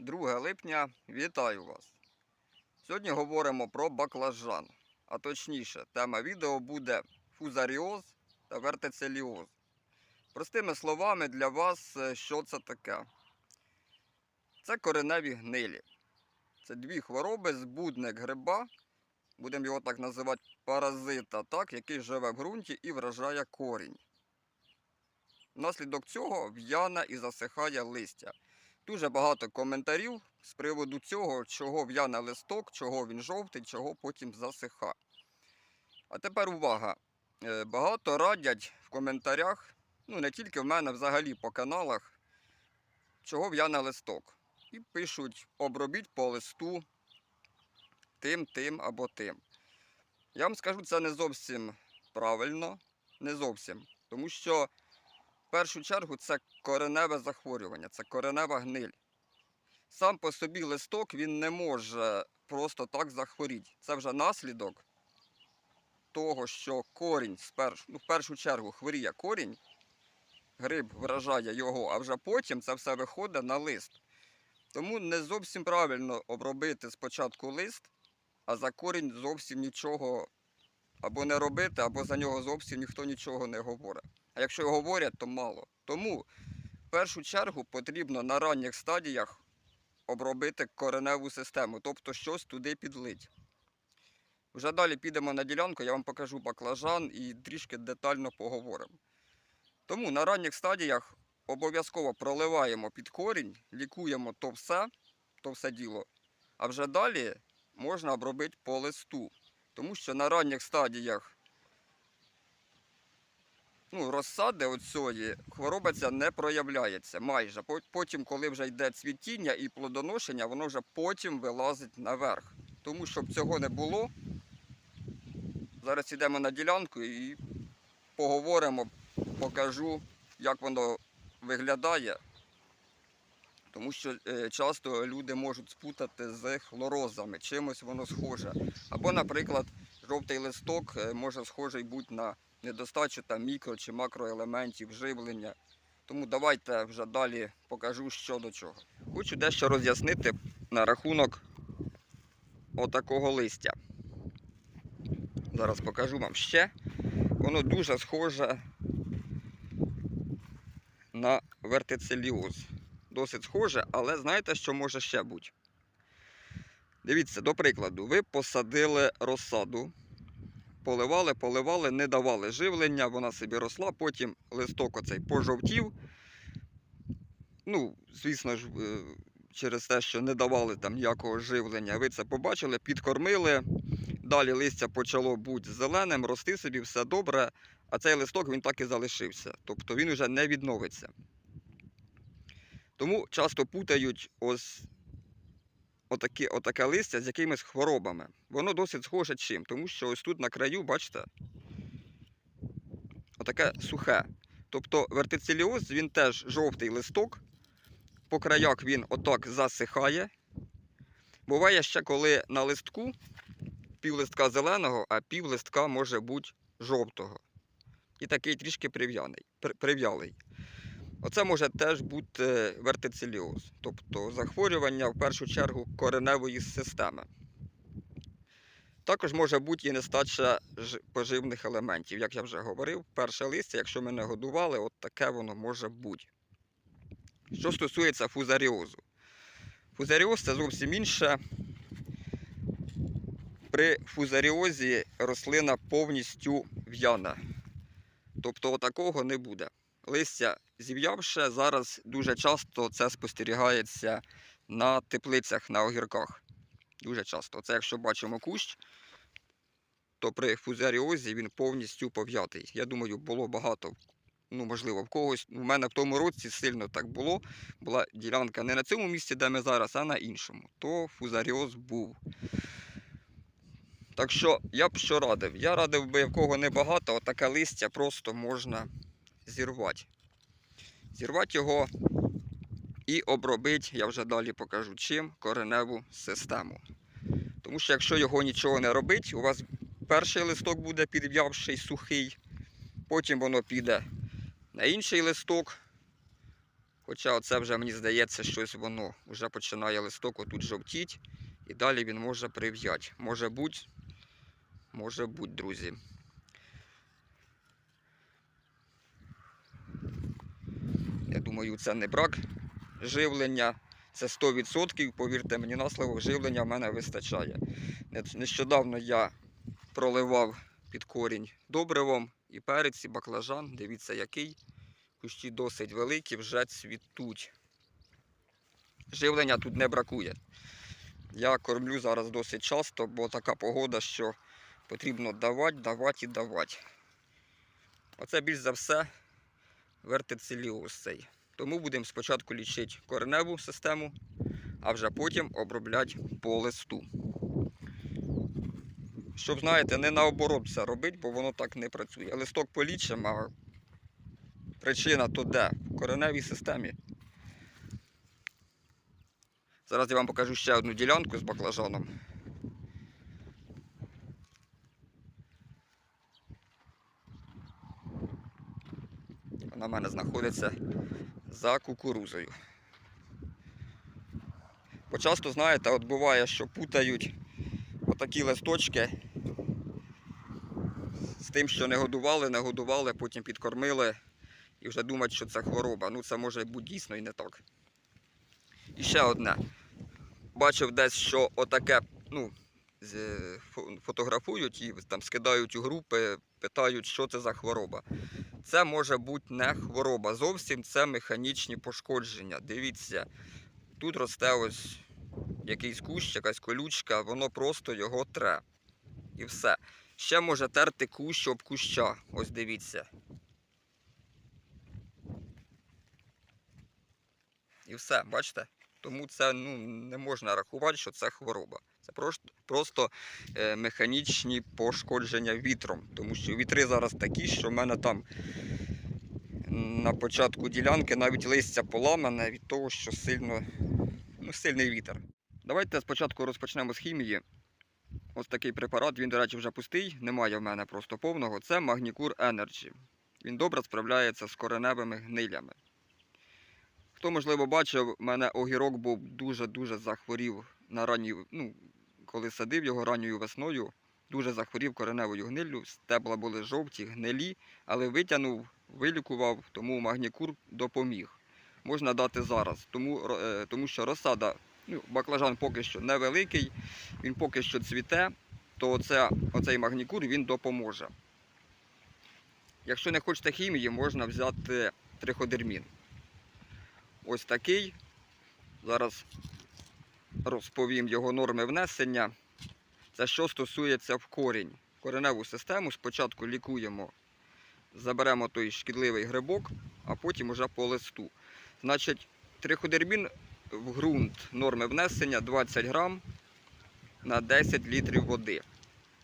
2 липня, вітаю вас. Сьогодні говоримо про баклажан. А точніше, тема відео буде фузаріоз та вертицеліоз. Простими словами для вас, е, що це таке? Це кореневі гнилі. Це дві хвороби, збудник гриба, будемо його так називати паразита, так, який живе в ґрунті і вражає корінь. Внаслідок цього в'яне і засихає листя. Дуже багато коментарів з приводу цього, чого в'яне листок, чого він жовтий, чого потім засихає. А тепер увага. Е, Багато радять в коментарях, ну не тільки в мене, взагалі по каналах, чого в'яне листок. І пишуть, обробіть по листу тим, тим або тим. Я вам скажу, це не зовсім правильно, не зовсім. Тому що в першу чергу це кореневе захворювання, це коренева гниль. Сам по собі листок він не може просто так захворіти. Це вже наслідок того, що корінь спершу, ну, в першу чергу хворіє корінь, гриб вражає його, а вже потім це все виходить на лист. Тому не зовсім правильно обробити спочатку лист, а за корінь зовсім нічого або не робити, або за нього зовсім ніхто нічого не говорить. А якщо говорять, то мало. Тому в першу чергу потрібно на ранніх стадіях обробити кореневу систему, тобто щось туди підлить. Вже далі підемо на ділянку, я вам покажу баклажан і трішки детально поговоримо. Тому на ранніх стадіях обов'язково проливаємо під корінь, лікуємо то все, то все діло. А вже далі можна обробити по листу. Тому що на ранніх стадіях ну, розсади оцієї хвороба ця не проявляється майже. Потім, коли вже йде цвітіння і плодоношення, воно вже потім вилазить наверх. Тому щоб цього не було, зараз йдемо на ділянку і поговоримо, покажу, як воно виглядає. Тому що е, часто люди можуть спутати з хлорозами, чимось воно схоже. Або, наприклад, жовтий листок е, може схожий бути на недостачу там мікро чи макроелементів живлення. Тому давайте вже далі покажу, що до чого. Хочу дещо роз'яснити на рахунок отакого листя. Зараз покажу вам ще. Воно дуже схоже на вертицеліоз. Досить схоже, але знаєте, що може ще бути? Дивіться, до прикладу, ви посадили розсаду, поливали, поливали, не давали живлення, вона собі росла, потім листок оцей пожовтів. Ну, звісно ж, е, через те, що не давали там ніякого живлення, ви це побачили, підкормили. Далі листя почало бути зеленим, рости собі, все добре, а цей листок він так і залишився. Тобто він вже не відновиться. Тому часто путають ось отакі, отаке листя з якимись хворобами. Воно досить схоже чим, тому що ось тут на краю, бачите, отаке сухе. Тобто вертицеліоз, він теж жовтий листок, по краях він отак засихає. Буває ще, коли на листку пів листка зеленого, а пів листка може бути жовтого. І такий трішки прив'ялий. Оце може теж бути вертицеліоз, тобто захворювання в першу чергу кореневої системи. Також може бути і нестача поживних елементів. Як я вже говорив, перше листя, якщо ми не годували, от таке воно може бути. Що стосується фузаріозу. Фузаріоз це зовсім інше. При фузаріозі рослина повністю в'яна. Тобто такого не буде. Листя зів'явше, зараз дуже часто це спостерігається на теплицях, на огірках. Дуже часто. Це якщо бачимо кущ, то при фузаріозі він повністю пов'ятий. Я думаю, було багато. Ну, можливо, в когось. У мене в тому році сильно так було. Була ділянка не на цьому місці, де ми зараз, а на іншому. То фузаріоз був. Так що я б що радив? Я радив би, в кого небагато, отаке листя просто можна зірвати. Зірвати його і обробити, я вже далі покажу чим, кореневу систему. Тому що якщо його нічого не робить, у вас перший листок буде підв'явший, сухий, потім воно піде на інший листок, Хоча оце вже мені здається, щось воно вже починає листок отут жовтіть, і далі він може прив'ять. Може бути, може бути, друзі. Я думаю, це не брак живлення. Це 100%, повірте мені на слово, живлення в мене вистачає. Нещодавно я проливав під корінь добривом і перець, і баклажан. Дивіться, який. Кущі досить великі, вже цвітуть. Живлення тут не бракує. Я кормлю зараз досить часто, бо така погода, що потрібно давати, давати і давати. Оце більш за все вертицеліоз цей. Тому будемо спочатку лічити кореневу систему, а вже потім обробляти по листу. Щоб, знаєте, не наоборот це робити, бо воно так не працює. Листок полічимо, а причина то де? В кореневій системі. Зараз я вам покажу ще одну ділянку з баклажаном. Вона в мене знаходиться за кукурузою. Бо знаєте, от буває, що путають отакі листочки з тим, що не годували, не годували, потім підкормили і вже думають, що це хвороба. Ну це може бути дійсно і не так. І ще одне. Бачив десь, що отаке, ну, фотографують і там скидають у групи, питають, що це за хвороба. Це може бути не хвороба зовсім, це механічні пошкодження. Дивіться, тут росте ось якийсь кущ, якась колючка, воно просто його тре. І все. Ще може терти кущ об куща. Ось дивіться. І все, бачите? Тому це ну, не можна рахувати, що це хвороба. Це просто, просто е, механічні пошкодження вітром. Тому що вітри зараз такі, що в мене там на початку ділянки навіть листя поламане від того, що сильно, ну, сильний вітер. Давайте спочатку розпочнемо з хімії. Ось такий препарат, він, до речі, вже пустий, немає в мене просто повного. Це Magnicure Energy. Він добре справляється з кореневими гнилями. Хто, можливо, бачив, в мене огірок був дуже-дуже захворів на ранній, ну, коли садив його ранньою весною, дуже захворів кореневою гниллю, стебла були жовті, гнилі, але витягнув, вилікував, тому магнікур допоміг. Можна дати зараз, тому, е, тому що розсада, ну, баклажан поки що невеликий, він поки що цвіте, то оце, оцей магнікур він допоможе. Якщо не хочете хімії, можна взяти триходермін. Ось такий. Зараз розповім його норми внесення. Це що стосується в корінь. Кореневу систему спочатку лікуємо, заберемо той шкідливий грибок, а потім уже по листу. Значить, триходермін в ґрунт норми внесення 20 грам на 10 літрів води.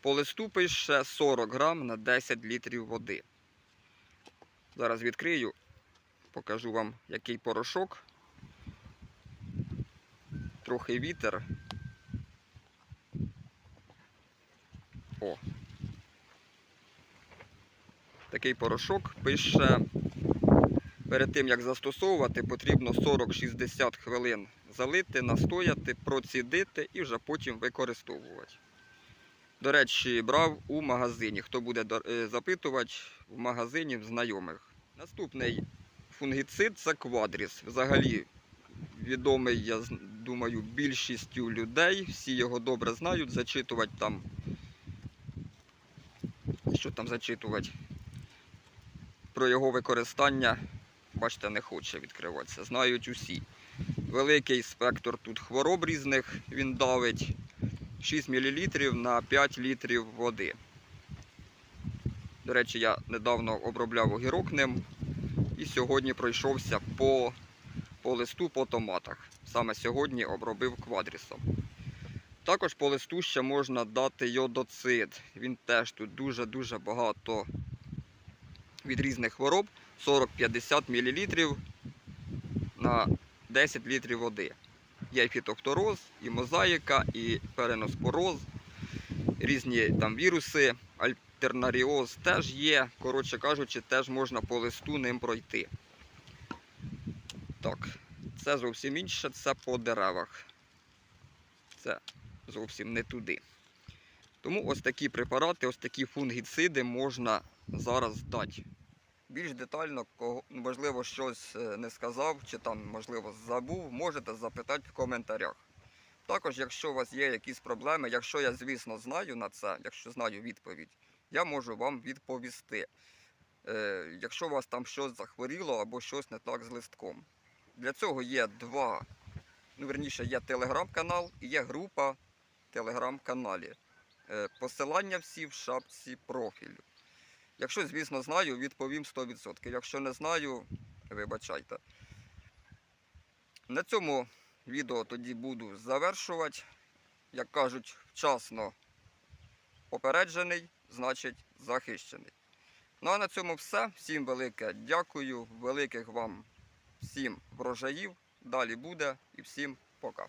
По листу пише 40 грам на 10 літрів води. Зараз відкрию, покажу вам, який порошок. Трохи вітер. О. Такий порошок пише, перед тим як застосовувати, потрібно 40-60 хвилин залити, настояти, процідити і вже потім використовувати. До речі, брав у магазині. Хто буде е, запитувати, в магазині знайомих. Наступний фунгіцид це квадріс. Взагалі відомий, я думаю, більшістю людей. Всі його добре знають, зачитувати там. Що там зачитувати? Про його використання, бачите, не хоче відкриватися. Знають усі. Великий спектр тут хвороб різних він давить. 6 мл на 5 літрів води. До речі, я недавно обробляв огірок ним і сьогодні пройшовся по, по листу по томатах. Саме сьогодні обробив квадрісом. Також по листу ще можна дати йодоцид. Він теж тут дуже-дуже багато від різних хвороб. 40-50 мл на 10 літрів води. Є і фітофтороз, і мозаїка, і переноспороз, різні там віруси, альтернаріоз теж є. Коротше кажучи, теж можна по листу ним пройти. Так, це зовсім інше, це по деревах. Це зовсім не туди. Тому ось такі препарати, ось такі фунгіциди можна зараз дати. Більш детально, можливо, щось е, не сказав, чи там, можливо, забув, можете запитати в коментарях. Також, якщо у вас є якісь проблеми, якщо я, звісно, знаю на це, якщо знаю відповідь, я можу вам відповісти. Е, якщо у вас там щось захворіло або щось не так з листком. Для цього є два, ну верніше, є телеграм-канал і є група в телеграм-каналі. Е, посилання всі в шапці профілю. Якщо, звісно, знаю, відповім 100%. Якщо не знаю, вибачайте. На цьому відео тоді буду завершувати. Як кажуть, вчасно попереджений, значить захищений. Ну а на цьому все. Всім велике дякую, великих вам всім врожаїв. Далі буде і всім пока.